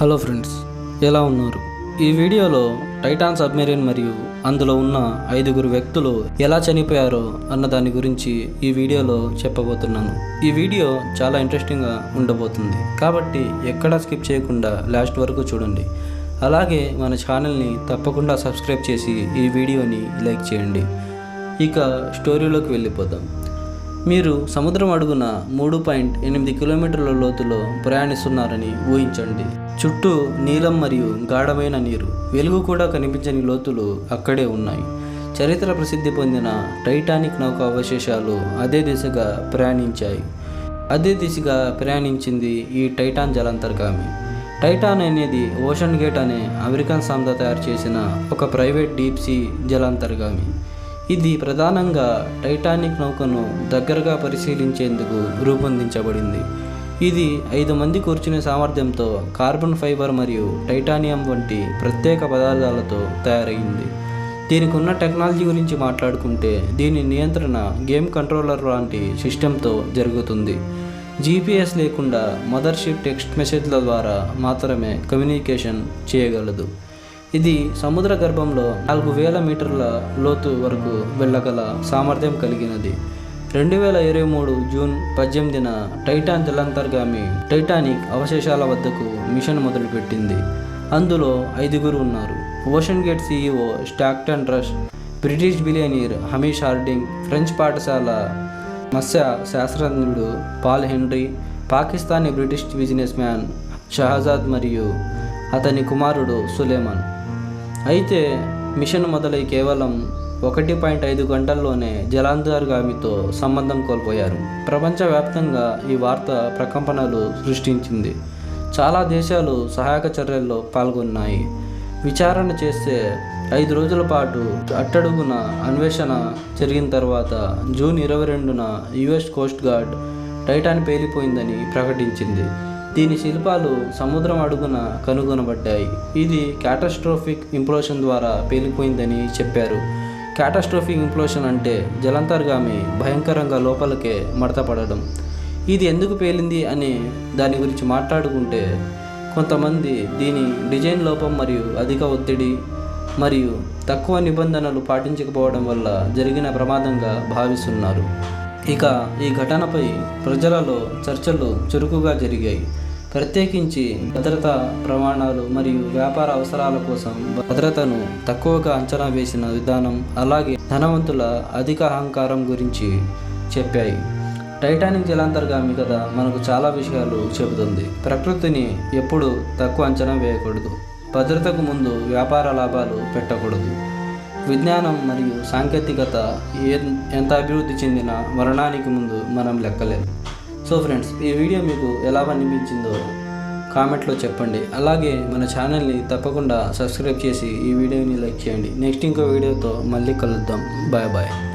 Hello friends ఎలా ఉన్నారు? ఈ వీడియోలో టైటాన్ సబ్మెరీన్ మరియు అందులో ఉన్న ఐదుగురు వ్యక్తులు ఎలా చనిపోయారో అన్న దాని గురించి ఈ వీడియోలో చెప్పబోతున్నాను. ఈ వీడియో చాలా ఇంట్రెస్టింగ్గా ఉండబోతుంది. కాబట్టి ఎక్కడా స్కిప్ చేయకుండా లాస్ట్ వరకు చూడండి. అలాగే మన ఛానల్ని తప్పకుండా సబ్స్క్రైబ్ చేసి ఈ వీడియోని లైక్ చేయండి. ఇక స్టోరీలోకి వెళ్ళిపోదాం. మీరు సముద్రం అడుగున మూడు పాయింట్ ఎనిమిది కిలోమీటర్ల లోతులో ప్రయాణిస్తున్నారని ఊహించండి. చుట్టూ నీలం మరియు గాఢమైన నీరు వెలుగు కూడా కనిపించని లోతులు అక్కడే ఉన్నాయి. చరిత్ర ప్రసిద్ధి పొందిన టైటానిక్ నౌక అవశేషాలు అదే దిశగా ప్రయాణించాయి. అదే దిశగా ప్రయాణించింది ఈ టైటాన్ జలాంతర్గామి. టైటాన్ అనేది ఓషన్ గేట్ అనే అమెరికన్ సంస్థ తయారు చేసిన ఒక ప్రైవేట్ డీప్ సీ జలాంతర్గామి. ఇది ప్రధానంగా టైటానిక్ నౌకను దగ్గరగా పరిశీలించేందుకు రూపొందించబడింది. ఇది ఐదు మంది కూర్చునే సామర్థ్యంతో కార్బన్ ఫైబర్ మరియు టైటానియం వంటి ప్రత్యేక పదార్థాలతో తయారైంది. దీనికి ఉన్న టెక్నాలజీ గురించి మాట్లాడుకుంటే దీని నియంత్రణ గేమ్ కంట్రోలర్ లాంటి సిస్టంతో జరుగుతుంది. జీపీఎస్ లేకుండా మదర్షిప్ టెక్స్ట్ మెసేజ్ల ద్వారా మాత్రమే కమ్యూనికేషన్ చేయగలదు. ఇది సముద్ర గర్భంలో నాలుగు వేల మీటర్ల లోతు వరకు వెళ్ళగల సామర్థ్యం కలిగినది. రెండు వేల ఇరవై మూడు జూన్ పద్దెనిమిదిన టైటాన్ జలాంతర్గామి టైటానిక్ అవశేషాల వద్దకు మిషన్ మొదలుపెట్టింది. అందులో ఐదుగురు ఉన్నారు. OceanGate CEO Stockton Rush British billionaire Hamish Harding French పాఠశాల మత్స్య శాస్త్రజ్ఞుడు Paul Henri Pakistani British businessman Shahzad మరియు అతని కుమారుడు సులేమాన్. అయితే మిషన్ మొదలై కేవలం ఒకటి పాయింట్ ఐదు గంటల్లోనే జలాంతర్గామితో సంబంధం కోల్పోయారు. ప్రపంచవ్యాప్తంగా ఈ వార్త ప్రకంపనలు సృష్టించింది. చాలా దేశాలు సహాయక చర్యల్లో పాల్గొన్నాయి. విచారణ చేస్తే ఐదు రోజుల పాటు అట్టడుగున అన్వేషణ జరిగిన తర్వాత జూన్ ఇరవై రెండున యుఎస్ కోస్ట్ గార్డ్ టైటాన్ పేలిపోయిందని ప్రకటించింది. దీని శిల్పాలు సముద్రం అడుగున కనుగొనబడ్డాయి. ఇది క్యాటస్ట్రోఫిక్ ఇంప్లోషన్ ద్వారా పేలిపోయిందని చెప్పారు. క్యాటస్ట్రోఫిక్ ఇంప్లోషన్ అంటే జలంతర్గామి భయంకరంగా లోపలికే మడతపడడం. ఇది ఎందుకు పేలింది అని దాని గురించి మాట్లాడుకుంటే కొంతమంది దీని డిజైన్ లోపం మరియు అధిక ఒత్తిడి మరియు తక్కువ నిబంధనలు పాటించకపోవడం వల్ల జరిగిన ప్రమాదంగా భావిస్తున్నారు. ఇక ఈ ఘటనపై ప్రజలలో చర్చలు చురుకుగా జరిగాయి. ప్రత్యేకించి భద్రతా ప్రమాణాలు మరియు వ్యాపార అవసరాల కోసం భద్రతను తక్కువగా అంచనా వేసిన విధానం అలాగే ధనవంతుల అధిక అహంకారం గురించి చెప్పాయి. టైటానిక్ జలాంతర్గామి కథ మనకు చాలా విషయాలు చెబుతుంది. ప్రకృతిని ఎప్పుడు తక్కువ అంచనా వేయకూడదు. భద్రతకు ముందు వ్యాపార లాభాలు పెట్టకూడదు. విజ్ఞానం మరియు సాంకేతికత ఏ ఎంత అభివృద్ధి చెందిన మరణానికి ముందు మనం లెక్కలేదు సో ఫ్రెండ్స్ ఈ వీడియో మీకు ఎలా అనిపించిందో కామెంట్లో చెప్పండి. అలాగే మన ఛానల్ని తప్పకుండా సబ్స్క్రైబ్ చేసి ఈ వీడియోని లైక్ చేయండి. నెక్స్ట్ ఇంకో వీడియోతో మళ్ళీ కలుద్దాం. Bye bye.